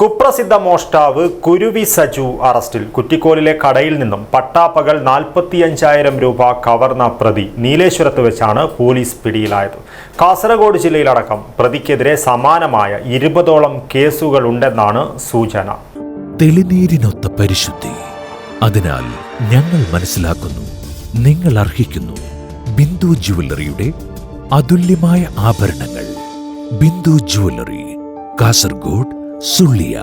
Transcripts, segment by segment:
കുപ്രസിദ്ധ മോഷ്ടാവ് കുരുവി സജു അറസ്റ്റിൽ കുറ്റിക്കോലിലെ കടയിൽ നിന്നും പട്ടാപ്പകൽ നാൽപ്പത്തിയഞ്ചായിരം രൂപ കവർന്ന പ്രതി നീലേശ്വരത്ത് വെച്ചാണ് പോലീസ് പിടിയിലായത്. കാസർഗോഡ് ജില്ലയിലടക്കം പ്രതിക്കെതിരെ സമാനമായ ഇരുപതോളം കേസുകളുണ്ടെന്നാണ് സൂചന. തെളിനീരിനൊത്ത പരിശുദ്ധി. അതിനാൽ ഞങ്ങൾ മനസ്സിലാക്കുന്നു നിങ്ങൾ അർഹിക്കുന്നു. ബിന്ദു ജുവല്ലറിയുടെ അതുല്യമായ ആഭരണങ്ങൾ. ബിന്ദു ജുവല്ലറി കാസർഗോഡ് സുള്ളിയ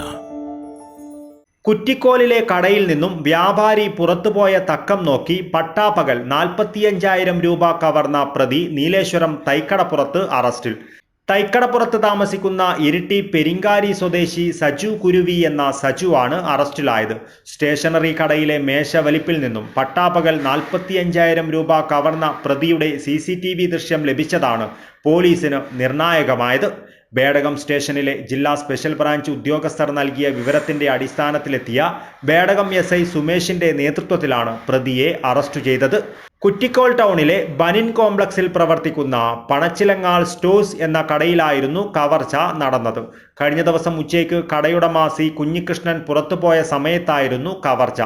കുറ്റിക്കോലിലെ കടയിൽ നിന്നും വ്യാപാരി പുറത്തുപോയ തക്കം നോക്കി പട്ടാപ്പകൽ നാൽപ്പത്തിയഞ്ചായിരം രൂപ കവർന്ന പ്രതി നീലേശ്വരം തൈക്കടപ്പുറത്ത് അറസ്റ്റിൽ. തൈക്കടപ്പുറത്ത് താമസിക്കുന്ന ഇരിട്ടി പെരിങ്കാരി സ്വദേശി സജു കുരുവി എന്ന സജുവാണ് അറസ്റ്റിലായത്. സ്റ്റേഷനറി കടയിലെ മേശവലിപ്പിൽ നിന്നും പട്ടാപ്പകൽ നാൽപ്പത്തിയഞ്ചായിരം രൂപ കവർന്ന പ്രതിയുടെ സി ദൃശ്യം ലഭിച്ചതാണ് പോലീസിന് നിർണായകമായത്. ബേഡകം സ്റ്റേഷനിലെ ജില്ലാ സ്പെഷ്യൽ ബ്രാഞ്ച് ഉദ്യോഗസ്ഥർ നൽകിയ വിവരത്തിന്റെ അടിസ്ഥാനത്തിലെത്തിയ ബേഡകം എസ് ഐ സുമേഷിന്റെ നേതൃത്വത്തിലാണ് പ്രതിയെ അറസ്റ്റ് ചെയ്തത്. കുറ്റിക്കോൾ ടൗണിലെ ബനിൻ കോംപ്ലക്സിൽ പ്രവർത്തിക്കുന്ന പണച്ചിലങ്ങാൾ സ്റ്റോഴ്സ് എന്ന കടയിലായിരുന്നു കവർച്ച നടന്നത്. കഴിഞ്ഞ ദിവസം ഉച്ചയ്ക്ക് കടയുടമ സി കുഞ്ഞികൃഷ്ണൻ പുറത്തുപോയ സമയത്തായിരുന്നു കവർച്ച.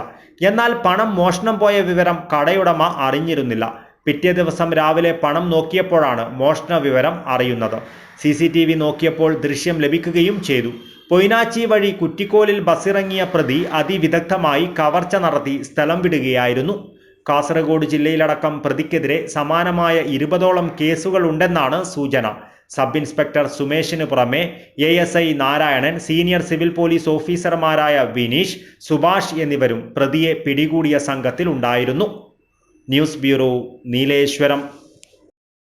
എന്നാൽ പണം മോഷണം പോയ വിവരം കടയുടമ അറിഞ്ഞിരുന്നില്ല. പിറ്റേ ദിവസം രാവിലെ പണം നോക്കിയപ്പോഴാണ് മോഷണ വിവരം അറിയുന്നത്. സി സി ടി വി നോക്കിയപ്പോൾ ദൃശ്യം ലഭിക്കുകയും ചെയ്തു. പൊയ്നാച്ചി വഴി കുറ്റിക്കോലിൽ ബസ്സിറങ്ങിയ പ്രതി അതിവിദഗ്ധമായി കവർച്ച നടത്തി സ്ഥലം വിടുകയായിരുന്നു. കാസർഗോഡ് ജില്ലയിലടക്കം പ്രതിക്കെതിരെ സമാനമായ ഇരുപതോളം കേസുകളുണ്ടെന്നാണ് സൂചന. സബ് ഇൻസ്പെക്ടർ സുമേഷിന് പുറമെ A S I Narayanan senior civil police ഓഫീസർമാരായ വിനീഷ് സുഭാഷ് എന്നിവരും പ്രതിയെ പിടികൂടിയ സംഘത്തിലുണ്ടായിരുന്നു. News bureau Nileshwaram